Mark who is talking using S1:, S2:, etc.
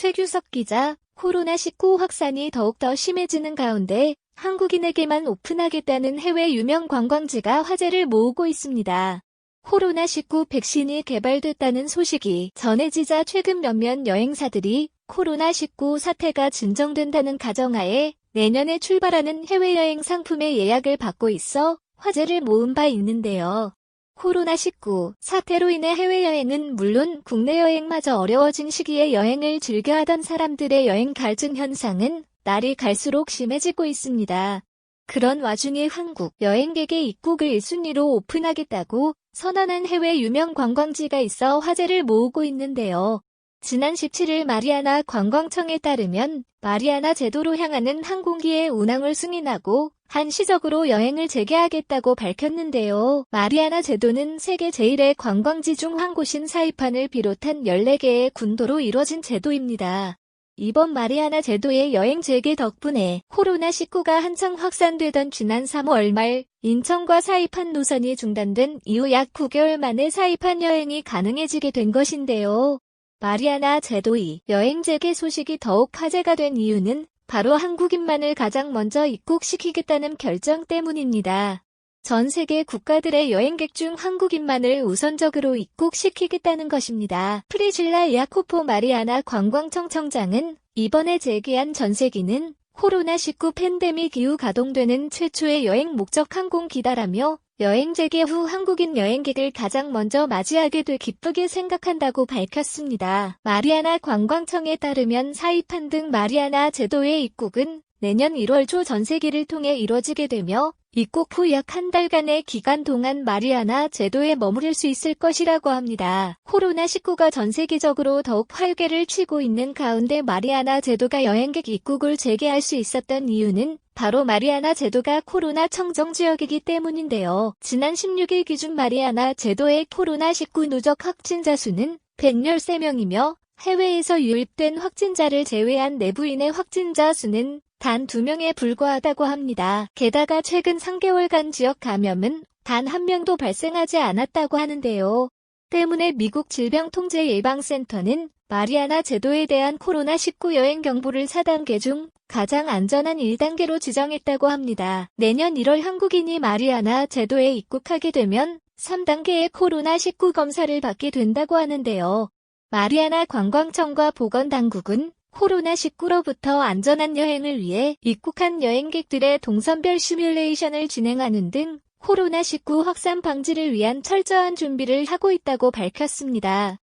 S1: 최규석 기자, 코로나19 확산이 더욱더 심해지는 가운데 한국인에게만 오픈하겠다는 해외 유명 관광지가 화제를 모으고 있습니다. 코로나19 백신이 개발됐다는 소식이 전해지자 최근 몇몇 여행사들이 코로나19 사태가 진정된다는 가정하에 내년에 출발하는 해외여행 상품의 예약을 받고 있어 화제를 모은 바 있는데요. 코로나19 사태로 인해 해외여행은 물론 국내 여행마저 어려워진 시기에 여행을 즐겨하던 사람들의 여행 갈증 현상은 날이 갈수록 심해지고 있습니다. 그런 와중에 한국 여행객의 입국을 1순위로 오픈하겠다고 선언한 해외 유명 관광지가 있어 화제를 모으고 있는데요. 지난 17일 마리아나 관광청에 따르면 마리아나 제도로 향하는 항공기의 운항을 승인하고 한시적으로 여행을 재개하겠다고 밝혔는데요. 마리아나 제도는 세계 제1의 관광지 중 한 곳인 사이판을 비롯한 14개의 군도로 이뤄진 제도입니다. 이번 마리아나 제도의 여행 재개 덕분에 코로나19가 한창 확산되던 지난 3월 말 인천과 사이판 노선이 중단된 이후 약 9개월 만에 사이판 여행이 가능해지게 된 것인데요. 마리아나 제도의 여행 재개 소식이 더욱 화제가 된 이유는 바로 한국인만을 가장 먼저 입국시키겠다는 결정 때문입니다. 전 세계 국가들의 여행객 중 한국인만을 우선적으로 입국시키겠다는 것입니다. 프리질라 야코포 마리아나 관광청 청장은 이번에 재개한 전세기는 코로나19 팬데믹 이후 가동되는 최초의 여행 목적 항공기다라며 여행 재개 후 한국인 여행객을 가장 먼저 맞이하게 돼 기쁘게 생각한다고 밝혔습니다. 마리아나 관광청에 따르면 사이판 등 마리아나 제도의 입국은 내년 1월 초 전세기를 통해 이뤄지게 되며 입국 후 약 한 달간의 기간 동안 마리아나 제도에 머무를 수 있을 것이라고 합니다. 코로나19가 전 세계적으로 더욱 활개를 치고 있는 가운데 마리아나 제도가 여행객 입국을 재개할 수 있었던 이유는 바로 마리아나 제도가 코로나 청정 지역이기 때문인데요. 지난 16일 기준 마리아나 제도의 코로나19 누적 확진자 수는 113명이며 해외에서 유입된 확진자를 제외한 내부인의 확진자 수는 단 2명에 불과하다고 합니다. 게다가 최근 3개월간 지역 감염은 단 한 명도 발생하지 않았다고 하는데요. 때문에 미국 질병통제예방센터는 마리아나 제도에 대한 코로나19 여행 경보를 4단계 중 가장 안전한 1단계로 지정했다고 합니다. 내년 1월 한국인이 마리아나 제도에 입국하게 되면 3단계의 코로나19 검사를 받게 된다고 하는데요. 마리아나 관광청과 보건당국은 코로나19로부터 안전한 여행을 위해 입국한 여행객들의 동선별 시뮬레이션을 진행하는 등 코로나19 확산 방지를 위한 철저한 준비를 하고 있다고 밝혔습니다.